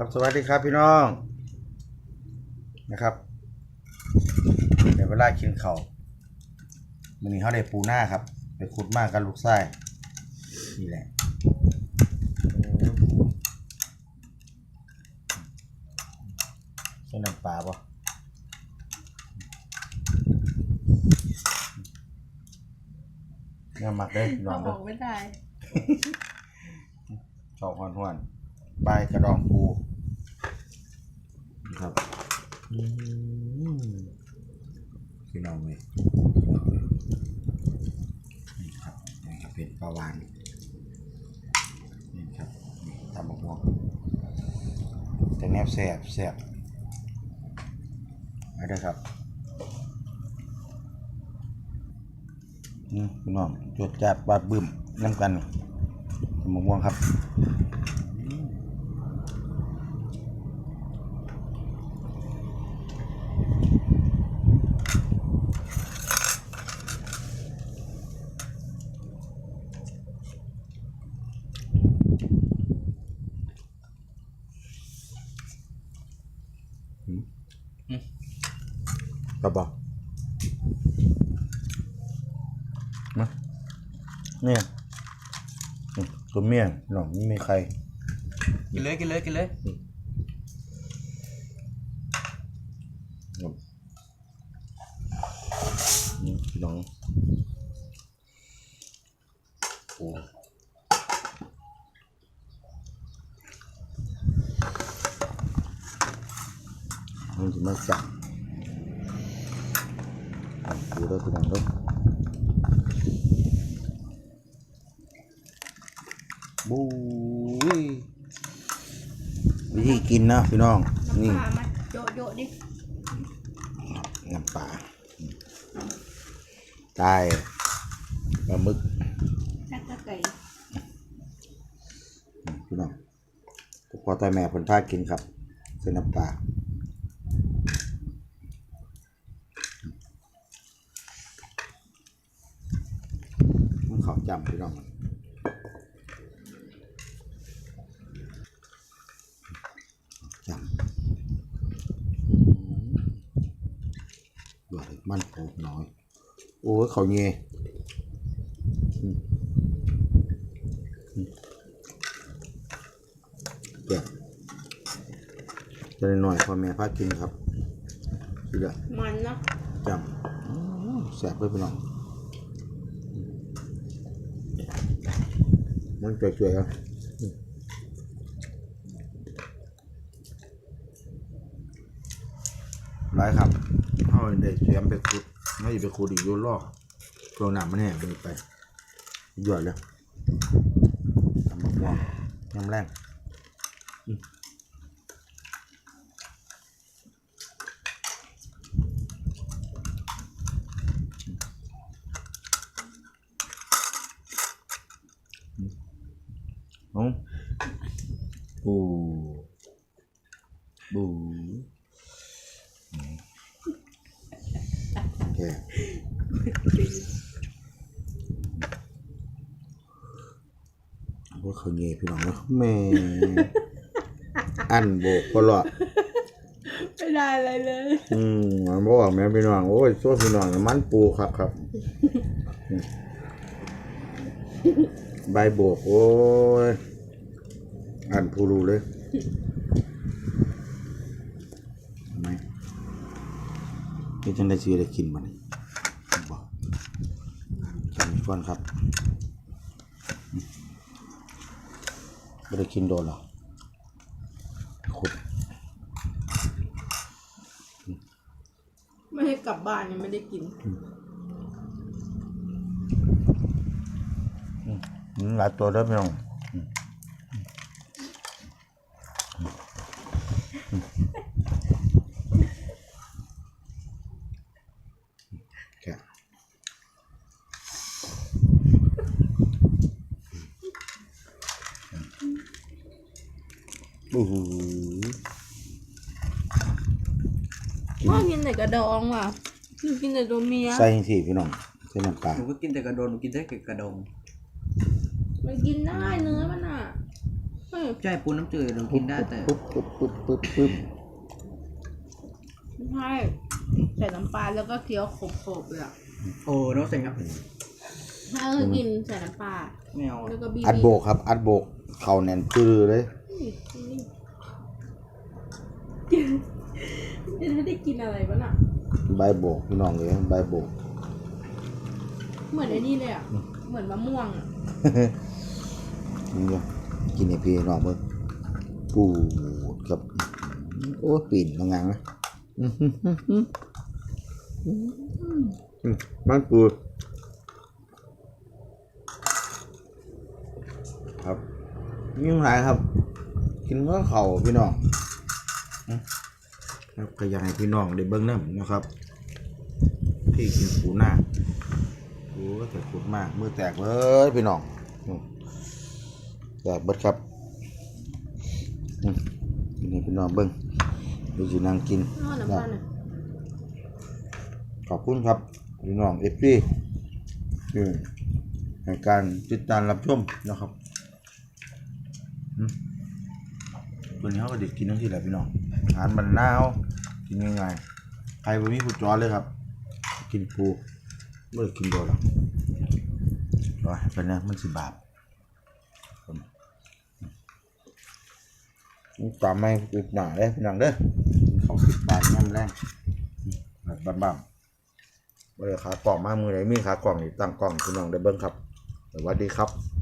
ครับสวัสดีครับพี่น้องนะครับเดี๋ยวเวลากินเขาววันนี้เขาได้ปูหน้าครับ ไปขุดมากกันลูกไส้นี่แหละใส่น้ำปลาปะเนี่ยหมักได้อพี่น้อเอางอเด้ออกไม่ได้ชอบหวานๆใบกระดองปู ครับพี่น้องเลยนี่ครับนี่ครับเป็นปลาวานนี่ครับนี่ตำบักม่วงแต่แนบแสบแสบไปเด้ครับนี่พี่น้องจวดจัดบาดบึ้มน้ำกันตำบักม่วงครับ ครับบอมาเนี่ยอืมตัวเมียหนองไม่มีใคร กินเลยกินเลยกินเลยครับนี่พี่น้องโอ้ มันจะมาจับดูด้วยพี่น้องด้วยบูยวิธีกินนะพี่น้อง นี่พามาโจะโจะดิน้ำปลาตายปลาหมึกแค่ตะไก่พี่น้องพ่อตาแม่ผลพากินครับเส้นน้ำปลามันเขา จำพี่น้องจำด้วยมันโผน้อย โอ้ยเขาเงี้ยอืมอืมแก่จะได้หน่อยพ่อแม่พากินครับสุดยอดมันเนาะจำอื้อแสบเลยพี่น้อง มันจ่วยๆครับอืมหลายครับเขาได้เตรียมไปขุดไม่ไปขุดอีกโยนล่อกตัวหนามมันแห้งไป หยอดเลยทำมะม่วงน้ำแรง เอาบูบูอืมโอเคว่าเขาเงี้ยพี่น้องเนาะแหม่อันโบกพอหลอดไม่ได้อะไรเลย อืมมันบอกแม่พี่น้องโอ้ยโซ่พี่น้องมันปูครับครับอืมใบโบกโอ้ย อันผู้รู้เลยทำไมนี่จังได้ซื้อได้กินมันบอกกินก่อนครับไม่ได้กินโดนหรอกขุดไม่ให้กลับบ้านยังไม่ได้กินอืมหลายตัวเด้อพี่น้องอืมแค่ โอ้โหพ่อกินแต่กระดองว่ะหนูกินแต่ตัวเมียใส่สิพี่น้องใส่น้ำปลาหนูก็กินแต่กระโดนหนูกินแต่กระดงมันกินได้เนื้อมันอะพ่อเออใช่ปูน้ำจืดเรากินได้แต่ปุ๊บปุ๊บปุ๊บปุ๊บปุ๊บไม่ใช่ ใส่น้ำปลาแล้วก็เคี้ยวขบๆเลยอะโอ้น้องเซ็งครับถ้าคือกินใส่น้ำปลาไม่เอาแล้วก็บีบอัดโบกครับ อัดโบกเข่าแน่นปื้อเลยนี่จะได้กินอะไรบ้างอะ ใบโบกพี่น้องเลยใบโบก เหมือนไอ้นี่เลยอะ เหมือนมะม่วงอะนี่ไงกินให้พี่น้องเบิ่งปูดครับ โอ้ปิ่นมางางนะ มันปูครับยิ่งหลายครับ กินก็เข่าพี่น้องครับก็อยากให้พี่น้องได้เบิ่งน้ำนะครับ ที่กินปูหน้าโอ้ยแต่ขุดมากมือแตกเลยพี่น้องแตกเบิดครับนี่พี่น้องเบิ่งดูสินั่งกินนอกน้ำปลาน่ย ขอบคุณครับพี่น้องเอฟซีที่ในการติดตามรับชมนะครับตัวนี้เขาก็เด็กกินทั้งที่แหละพี่น้องอาหารมันนาวกินง่ายๆใครบ่มีผู้จอเลยครับ กินปูไม่ได้กินโดนหรอกรอให้เป็นนะมันสิบาปนี่ตามไม่ปิดหนาเลยพี่น้องเด้อกินของสิบบาทย่ำแรงแบบบ้าๆ บ่ได้ขากล่องมามือไหนมีขากล่องนี่ตั้งกล่องคุณน้องได้เบิ้งครับสวัสดีครับ